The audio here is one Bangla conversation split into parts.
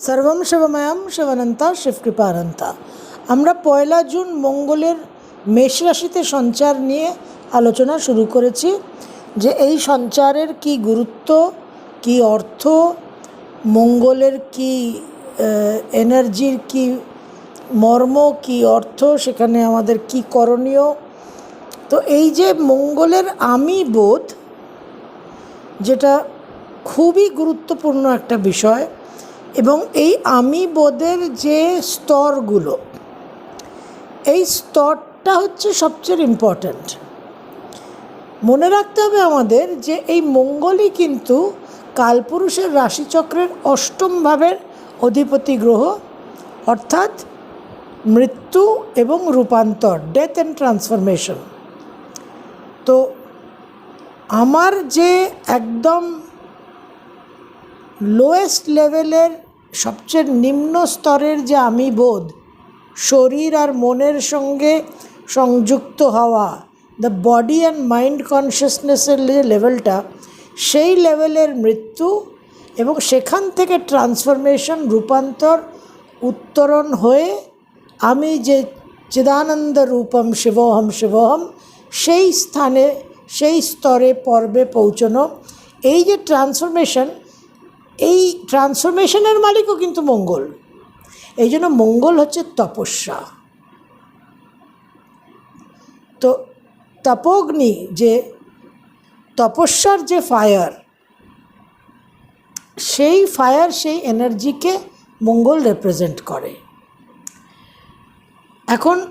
সর্বম শিবময়ম শিবনন্তা শিবকৃপানন্তা। আমরা পয়লা জুন মঙ্গলের মেষ রাশিতে সঞ্চার নিয়ে আলোচনা শুরু করেছি যে এই সঞ্চারের কি গুরুত্ব, কি অর্থ, মঙ্গলের কি এনার্জির কি মর্ম, কি অর্থ, সেখানে আমাদের কি করণীয়। তো এই যে মঙ্গলের আমি বোধ, যেটা খুবই গুরুত্বপূর্ণ একটা বিষয় এবং এই আমি বোধের যে স্তরগুলো, এই স্তরটা হচ্ছে সবচেয়ে ইম্পর্ট্যান্ট মনে রাখতে হবে আমাদের যে এই মঙ্গলই কিন্তু কালপুরুষের রাশিচক্রের অষ্টম ভাবের অধিপতি গ্রহ, অর্থাৎ মৃত্যু এবং রূপান্তর ডেথ অ্যান্ড ট্রান্সফরমেশন তো আমার যে একদম লোয়েস্ট লেভেলের সবচেয়ে নিম্ন স্তরের যে আমি বোধ, শরীর আর মনের সঙ্গে সংযুক্ত হওয়া দ্য বডি অ্যান্ড মাইন্ড কনসিয়াসনেসের যে লেভেলটা সেই লেভেলের মৃত্যু এবং সেখান থেকে ট্রান্সফরমেশন রূপান্তর, উত্তরণ হয়ে আমি যে চিদানন্দ রূপম শিবহম শিবহম, সেই স্থানে, সেই স্তরে, পর্বে পৌঁছনো, এই যে ট্রান্সফরমেশন এই ট্রান্সফরমেশনের মালিকও কিন্তু মঙ্গল। এই জন্য মঙ্গল হচ্ছে তপস্যা। তো তপগ্নি যে তপস্যার যে ফায়ার সেই ফায়ার সেই এনার্জিকে মঙ্গল রিপ্রেজেন্ট করে। এখন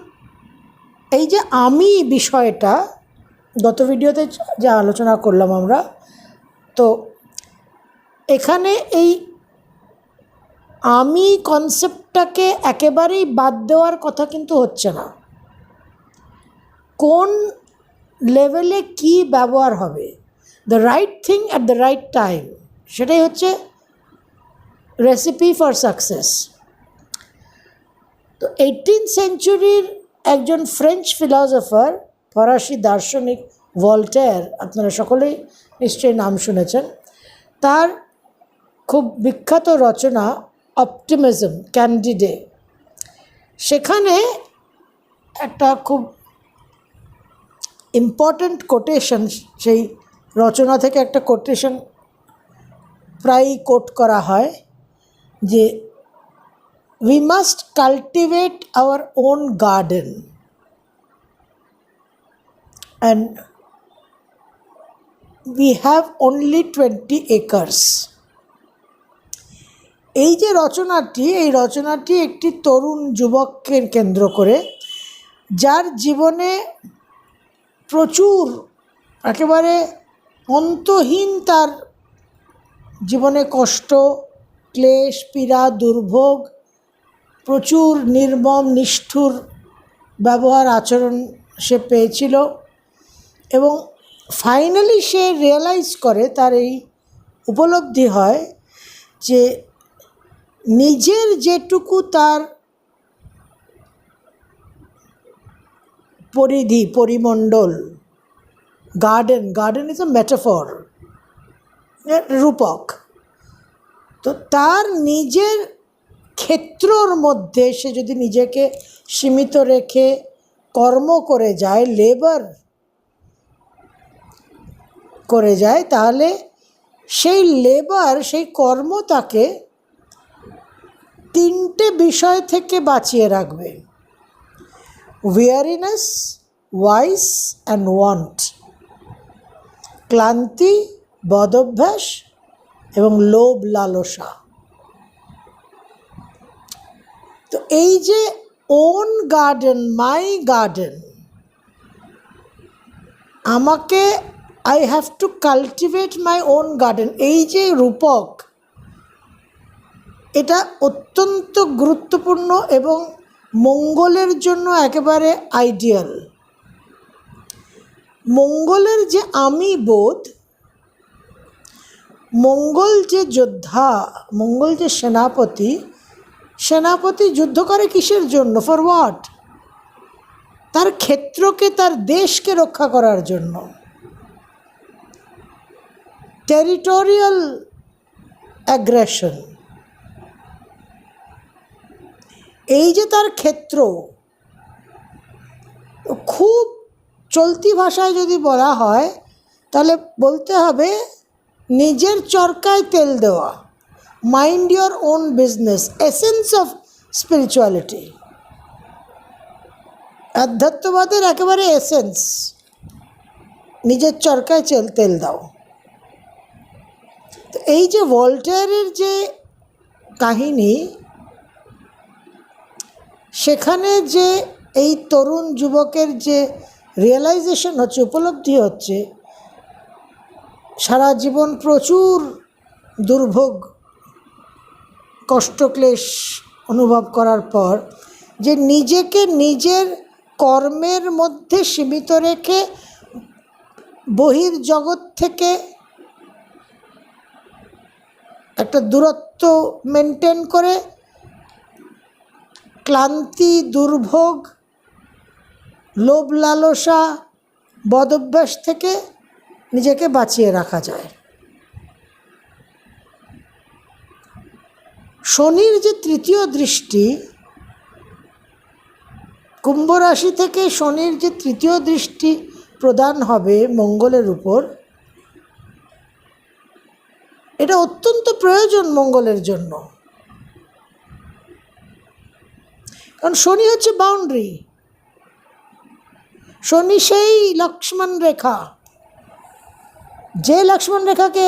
এই যে আমি বিষয়টা, গত ভিডিওতে যা আলোচনা করলাম আমরা, তো এখানে এই আমি কনসেপ্টটাকে একেবারেই বাদ দেওয়ার কথা কিন্তু হচ্ছে না। কোন লেভেলে কি ব্যবহার হবে? The right thing at the right time সেটাই হচ্ছে রেসিপি ফর সাকসেস তো এইটিন সেঞ্চুরির একজন ফ্রেঞ্চ ফিলসফার ফরাসি দার্শনিক ভল্টেয়ার, আপনারা সকলেই নিশ্চয়ই নাম শুনেছেন, তার খুব বিখ্যাত রচনা অপটিমিজম, ক্যান্ডিডে। সেখানে একটা খুব ইম্পর্ট্যান্ট কোটেশন সেই রচনা থেকে একটা কোটেশন প্রায়ই কোট করা হয় যে we must cultivate our own garden and we have only twenty acres এই যে রচনাটি, এই রচনাটি একটি তরুণ যুবককে কেন্দ্র করে, যার জীবনে প্রচুর একেবারে অন্তহীন তার জীবনে কষ্ট, ক্লেশ, পীড়া, দুর্ভোগ, প্রচুর নির্মম, নিষ্ঠুর ব্যবহার, আচরণ সে পেয়েছিল এবং ফাইনালি সে রিয়েলাইজ করে, তার এই উপলব্ধি হয় যে নিজের যেটুকু তার পরিধি, পরিমণ্ডল garden garden is a metaphor রূপক। তো তার নিজের ক্ষেত্রর মধ্যে সে যদি নিজেকে সীমিত রেখে কর্ম করে যায় লেবার করে যায়, তাহলে সেই লেবার সেই কর্ম তাকে তিনটে বিষয় থেকে বাঁচিয়ে রাখবে। ওয়ারিনেস ওয়াইস অ্যান্ড ওয়ান্ট ক্লান্তি, বদভ্যাস, এবং লোভ লালসা। তো এই যে ওন গার্ডেন মাই গার্ডেন আমাকে I have to cultivate my own garden এই যে রূপক এটা অত্যন্ত গুরুত্বপূর্ণ এবং মঙ্গলের জন্য একেবারে আইডিয়াল মঙ্গলের যে আমি বোধ, মঙ্গল যে যোদ্ধা, মঙ্গল যে সেনাপতি সেনাপতি যুদ্ধ করে কিসের জন্য ফর হোয়াট তার ক্ষেত্রকে, তার দেশকে রক্ষা করার জন্য। টেরিটোরিয়াল অ্যাগ্রেশন এই যে তার ক্ষেত্র, খুব চলতি ভাষায় যদি বলা হয়, তাহলে বলতে হবে নিজের চরকায় তেল দেওয়া mind your own business essence of spirituality আধ্যাত্মবাদের একেবারে এসেন্স নিজের চরকায় চেল তেল দাও। তো এই যে ভল্টায়ারের যে কাহিনী সেখানে যে এই তরুণ যুবকের যে রিয়েলাইজেশন হচ্ছে, উপলব্ধি হচ্ছে, সারা জীবন প্রচুর দুর্ভোগ, কষ্টক্লেশ অনুভব করার পর যে নিজেকে নিজের কর্মের মধ্যে সীমিত রেখে বহির জগৎ থেকে একটা দূরত্ব মেনটেন করে ক্লান্তি, দুর্ভোগ, লোভ, লালসা, বদভ্যাস থেকে নিজেকে বাঁচিয়ে রাখা যায়। শনির যে তৃতীয় দৃষ্টি, কুম্ভ রাশি থেকে শনির যে তৃতীয় দৃষ্টি প্রদান হবে মঙ্গলের উপর, এটা অত্যন্ত প্রয়োজন মঙ্গলের জন্য। কারণ শনি হচ্ছে বাউন্ডারি শনি সেই লক্ষ্মণ রেখা। যে লক্ষ্মণ রেখাকে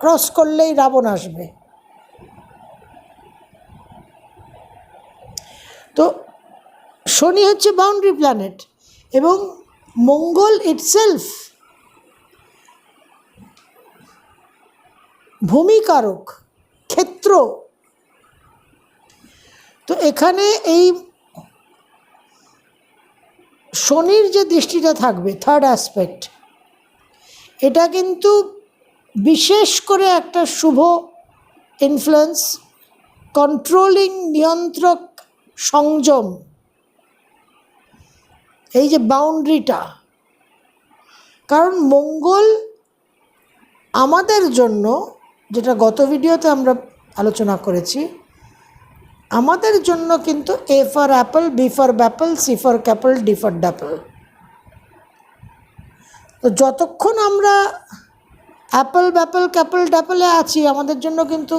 ক্রস করলেই রাবণ আসবে। তো শনি হচ্ছে বাউন্ডারি প্ল্যানেট এবং মঙ্গল ইটসেলফ ভূমিকারক, ক্ষেত্র তো এখানে এই শনির যে দৃষ্টিটা থাকবে থার্ড অ্যাসপেক্ট এটা কিন্তু বিশেষ করে একটা শুভ ইনফ্লুয়েন্স কন্ট্রোলিং নিয়ন্ত্রক সংযম, এই যে বাউন্ডারিটা কারণ মঙ্গল আমাদের জন্য, যেটা গত ভিডিওতে আমরা আলোচনা করেছি আমাদের জন্য কিন্তু A for apple B for bapple C for capple D for dapple তো যতক্ষণ আমরা অ্যাপল ব্যাপল ক্যাপল ড্যাপলে আছি, আমাদের জন্য কিন্তু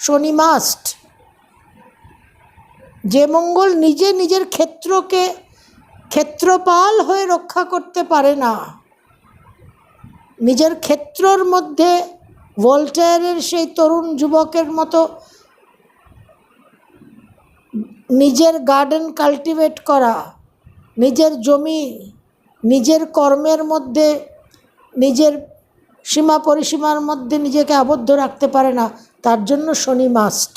শনি মাস্ট যে মঙ্গল নিজে নিজের ক্ষেত্রকে ক্ষেত্রপাল হয়ে রক্ষা করতে পারে না, নিজের ক্ষেত্রর মধ্যে ভোল্টায়ারের সেই তরুণ যুবকের মতো নিজের গার্ডেন কাল্টিভেট করা, নিজের জমি, নিজের কর্মের মধ্যে, নিজের সীমা পরিসীমার মধ্যে নিজেকে আবদ্ধ রাখতে পারে না, তার জন্য শনি মাস্ট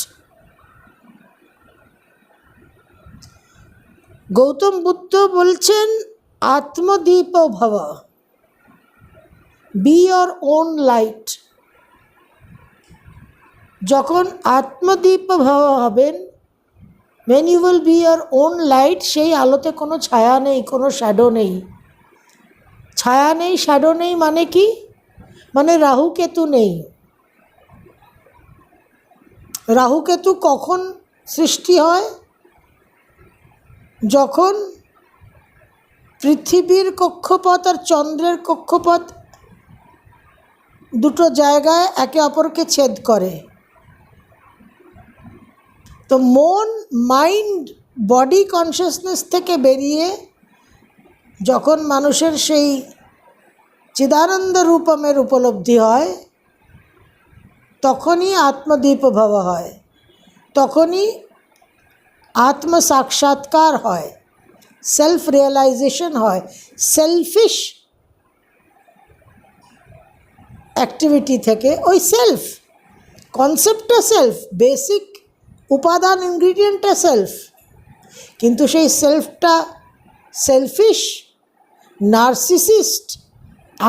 গৌতম বুদ্ধ বলছেন, আত্মদীপ ভব বি ইয়র ওন লাইট যখন আত্মদীপ ভব হবেন when you will be your own light সেই আলোতে কোনো ছায়া নেই, কোনো শ্যাডো নেই। ছায়া নেই শ্যাডো নেই মানে কি? মানে রাহু কেতু নেই। রাহু কেতু কখন সৃষ্টি হয়? যখন পৃথিবীর কক্ষপথ আর চন্দ্রের কক্ষপথ দুটো জায়গায় একে অপরকে ছেদ করে। তো মন মাইন্ড বডি কনসিয়াসনেস থেকে বেরিয়ে যখন মানুষের সেই চিদানন্দ রূপমের উপলব্ধি হয়, তখনই আত্মদীপ ভাব হয়, তখনই আত্ম সাক্ষাৎকার হয় সেলফ রিয়েলাইজেশন হয় সেলফিশ অ্যাক্টিভিটি থেকে ওই সেলফ কনসেপ্টটা সেলফ বেসিক উপাদান ইনগ্রিডিয়েন্টটা সেলফ কিন্তু সেই সেলফটা সেলফিশ নার্সিসিস্ট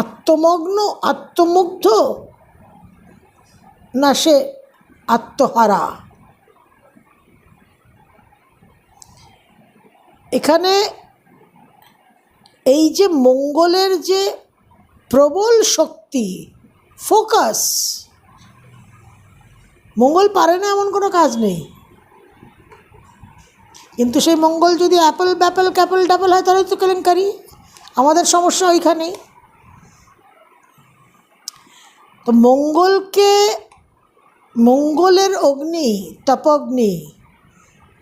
আত্মমগ্ন, আত্মমুগ্ধ? না সে আত্মহারা? এখানে এই যে মঙ্গলের যে প্রবল শক্তি ফোকাস মঙ্গল পারে না এমন কোনো কাজ নেই। কিন্তু সেই মঙ্গল যদি অ্যাপেল ব্যাপেল ক্যাপেল ড্যাপেল হয়, তাহলে তো কেলেঙ্কারি। আমাদের সমস্যা ওইখানেই। তো মঙ্গলকে, মঙ্গলের অগ্নি, তপগ্নি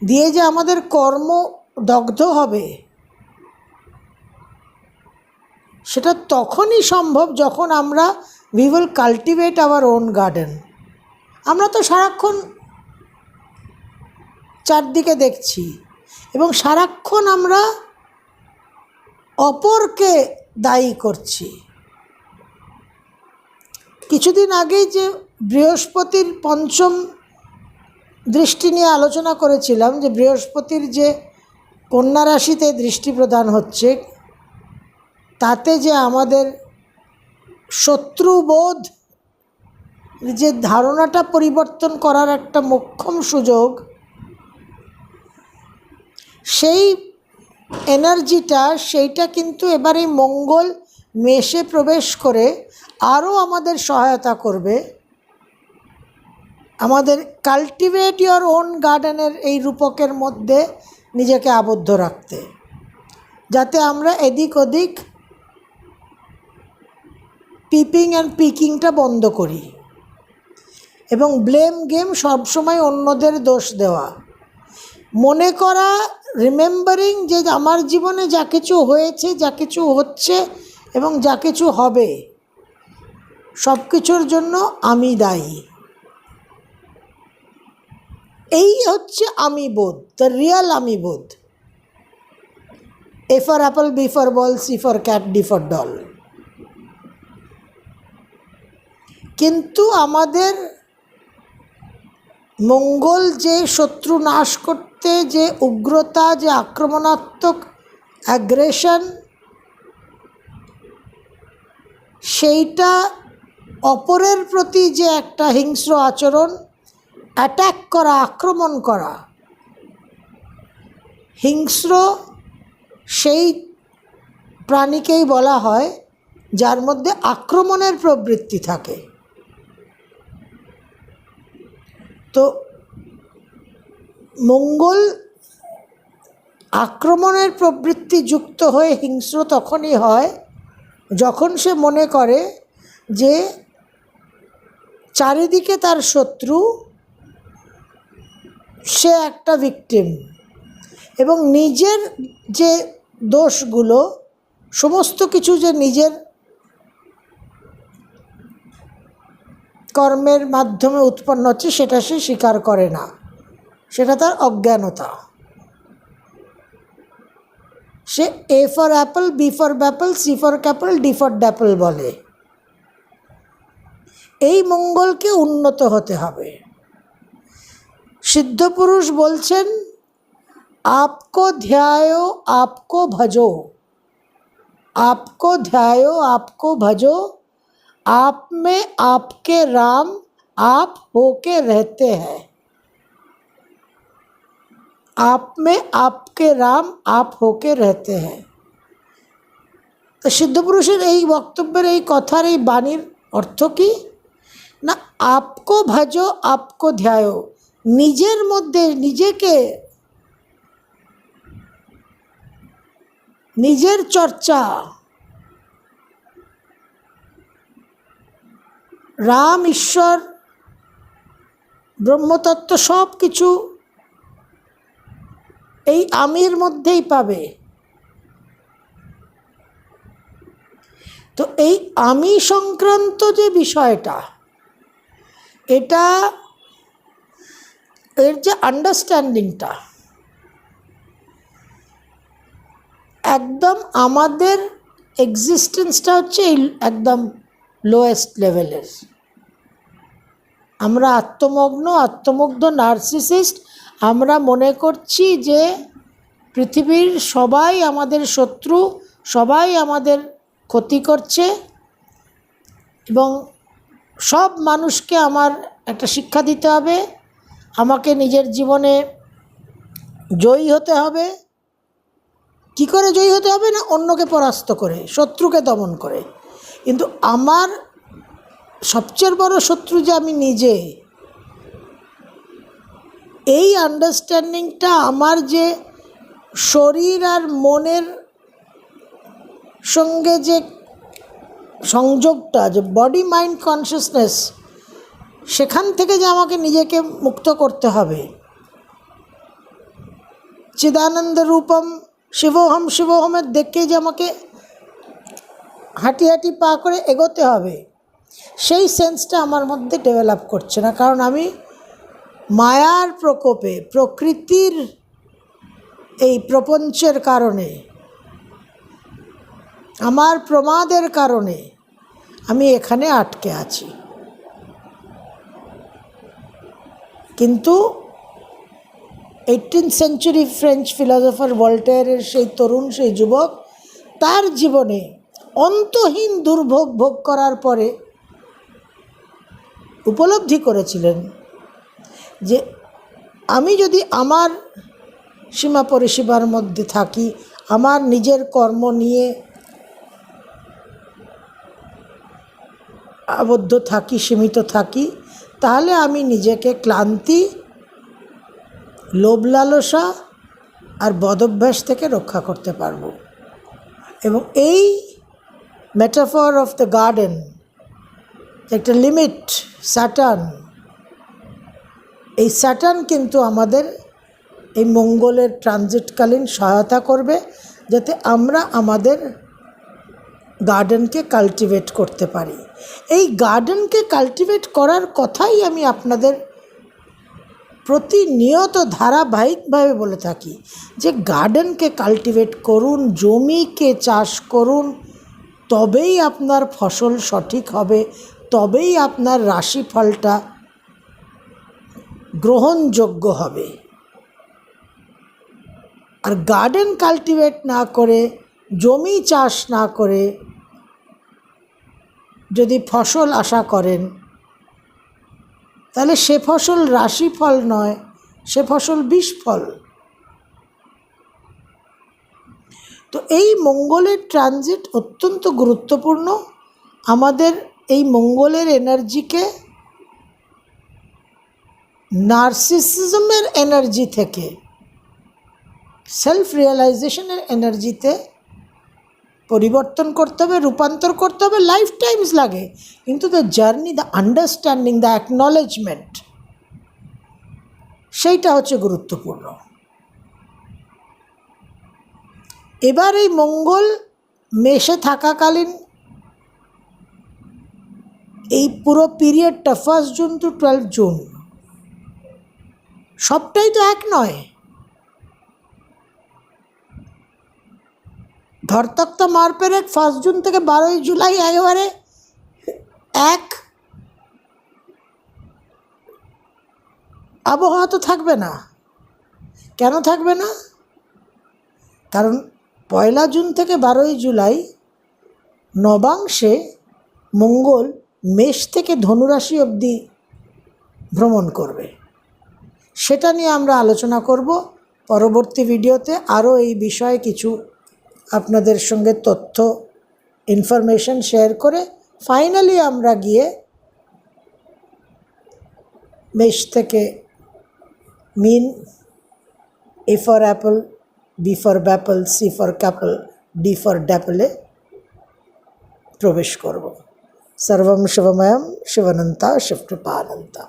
দিয়ে যে আমাদের কর্ম দগ্ধ হবে, সেটা তখনই সম্ভব যখন আমরা we will cultivate our own garden আমরা তো সারাক্ষণ চারদিকে দেখছি এবং সারাক্ষণ আমরা অপরকে দায়ী করছি। কিছুদিন আগেই যে বৃহস্পতির পঞ্চম দৃষ্টি নিয়ে আলোচনা করেছিলাম যে বৃহস্পতির যে কন্যা রাশিতে দৃষ্টি প্রদান হচ্ছে, তাতে যে আমাদের শত্রুবোধ যে ধারণাটা পরিবর্তন করার একটা মোক্ষম সুযোগ, সেই এনার্জিটা, সেইটা কিন্তু এবার মঙ্গল মেষে প্রবেশ করে আরও আমাদের সহায়তা করবে। আমাদের কাল্টিভেট ইয়োর ওন গার্ডেনের এই রূপকের মধ্যে নিজেকে আবদ্ধ রাখতে, যাতে আমরা এদিক ওদিক পিপিং অ্যান্ড পিকিংটা বন্ধ করি। এবং ব্লেম গেম সবসময় অন্যদের দোষ দেওয়া। মনে করা রিমেম্বারিং যে আমার জীবনে যা কিছু হয়েছে, যা কিছু হচ্ছে এবং যা কিছু হবে সব কিছুর জন্য আমি দায়ী। এই হচ্ছে আমি বোধ দ্য রিয়াল আমি বোধ। A for apple B for ball C for cat D for doll কিন্তু আমাদের মঙ্গল যে শত্রু নাশ করতে, যে উগ্রতা, যে আক্রমণাত্মক অ্যাগ্রেশন সেইটা অপরের প্রতি যে একটা হিংস্র আচরণ অ্যাট্যাক করা, আক্রমণ করা, হিংস্র সেই প্রাণীকেই বলা হয়, যার মধ্যে আক্রমণের প্রবৃত্তি থাকে। তো মঙ্গল আক্রমণের প্রবৃত্তি যুক্ত হয়ে হিংস্র তখনই হয় যখন সে মনে করে যে চারিদিকে তার শত্রু, সে একটা ভিকটিম এবং নিজের যে দোষগুলো, সমস্ত কিছু যে নিজের কর্মের মাধ্যমে উৎপন্ন হচ্ছে, সেটা সে স্বীকার করে না। সেটা তার অজ্ঞানতা। সে A for apple B for bapple C for capple D for dapple বলে। এই মঙ্গলকে উন্নত হতে হবে। সিদ্ধ পুরুষ বলছেন, আপকো ধ্যায়, আপকো ভজো। আপকো ধ্যায়, আপকো ভজো। आप में आपके राम आप होके रहते हैं आप में आपके राम आप होके रहते हैं তো সিদ্ধপুরুষের এই বক্তব্যের এই কথার এই বাণীর অর্থ কি না আপকো ভাজো আপকো ধ্যায় নিজের মধ্যে নিজেকে নিজের চর্চা রাম, ঈশ্বর, ব্রহ্মতত্ত্ব সব কিছু এই আমির মধ্যেই পাবে। তো এই আমি সংক্রান্ত যে বিষয়টা, এটা এর যে আন্ডারস্ট্যান্ডিংটা একদম আমাদের এক্সিস্টেন্সটা হচ্ছে একদম লোয়েস্ট লেভেলের আমরা আত্মমগ্ন, আত্মমুগ্ধ নার্সিসিস্ট আমরা মনে করছি যে পৃথিবীর সবাই আমাদের শত্রু, সবাই আমাদের ক্ষতি করছে এবং সব মানুষকে আমার একটা শিক্ষা দিতে হবে, আমাকে নিজের জীবনে জয়ী হতে হবে। কি করে জয়ী হতে হবে না অন্যকে পরাস্ত করে, শত্রুকে দমন করে? কিন্তু আমার সবচেয়ে বড় শত্রু যে আমি নিজে, এই আন্ডারস্ট্যান্ডিংটা আমার যে শরীর আর মনের সঙ্গে যে সংযোগটা, যে বডি মাইন্ড কনসিয়াসনেস সেখান থেকে যে আমাকে নিজেকে মুক্ত করতে হবে। চিদানন্দ রূপম, শিবহম, শিবহমের দেখে যে আমাকে হাঁটি হাঁটি পা করে এগোতে হবে। সেই সেন্সটা আমার মধ্যে ডেভেলপ করছে না। কারণ আমি মায়ার প্রকোপে, প্রকৃতির এই প্রপঞ্চের কারণে, আমার প্রমাদের কারণে আমি এখানে আটকে আছি। কিন্তু এইটিন সেঞ্চুরি ফ্রেঞ্চ ফিলসফার ভল্টেয়ারের সেই তরুণ, সেই যুবক, তার জীবনে অন্তহীন দুর্ভোগ ভোগ করার পরে উপলব্ধি করেছিলেন যে আমি যদি আমার সীমা পরিষেবার মধ্যে থাকি, আমার নিজের কর্ম নিয়ে আবদ্ধ থাকি, সীমিত থাকি, তাহলে আমি নিজেকে ক্লান্তি, লোভ লালসা আর বদভ্যাস থেকে রক্ষা করতে পারব। এবং এই মেটাফর অফ দ্য গার্ডেন একটা লিমিট স্যাটার্ন এই স্যাটার্ন কিন্তু আমাদের এই মঙ্গলের ট্রানজিটকালীন সহায়তা করবে, যাতে আমরা আমাদের গার্ডেনকে কাল্টিভেট করতে পারি। এই গার্ডেনকে কাল্টিভেট করার কথাই আমি আপনাদের প্রতিনিয়ত ধারাবাহিকভাবে বলে থাকি, যে গার্ডেনকে কাল্টিভেট করুন, জমিকে চাষ করুন তবেই আপনার ফসল সঠিক হবে, তবেই আপনার রাশিফলটা গ্রহণযোগ্য হবে। আর গার্ডেন কাল্টিভেট না করে, জমি চাষ না করে, যদি ফসল আশা করেন, তাহলে সে ফসল রাশিফল নয়, সে ফসল বিষফল। তো এই মঙ্গলের ট্রানজিট অত্যন্ত গুরুত্বপূর্ণ। আমাদের এই মঙ্গলের এনার্জিকে নার্সিসিজমের এনার্জি থেকে সেলফ রিয়েলাইজেশনের এনার্জিতে পরিবর্তন করতে হবে, রূপান্তর করতে হবে, লাইফ টাইমস লাগে। কিন্তু the journey the understanding the acknowledgement সেইটা হচ্ছে গুরুত্বপূর্ণ। এবার এই মঙ্গল মেশে থাকাকালীন এই পুরো পিরিয়ডটা first June to twelve June, সবটাই তো এক নয়। ধরতক্ত মারপেরেক ফার্স্ট জুন থেকে বারোই জুলাই একেবারে এক। আবহাওয়া তো থাকবে না। কেন থাকবে না? কারণ পয়লা জুন থেকে বারোই জুলাই নবাংশে মঙ্গল মেষ থেকে ধনুরাশি অবধি ভ্রমণ করবে। সেটা নিয়ে আমরা আলোচনা করব। পরবর্তী ভিডিওতে আরও এই বিষয়ে কিছু আপনাদের সঙ্গে তথ্য ইনফরমেশন শেয়ার করে ফাইনালি আমরা গিয়ে মেষ থেকে মিন A for apple B for bapple C for capple D for ড্যাপলে প্রবেশ করব সর্বম শিবময়ম শিবনন্তা শিবকৃপানন্তা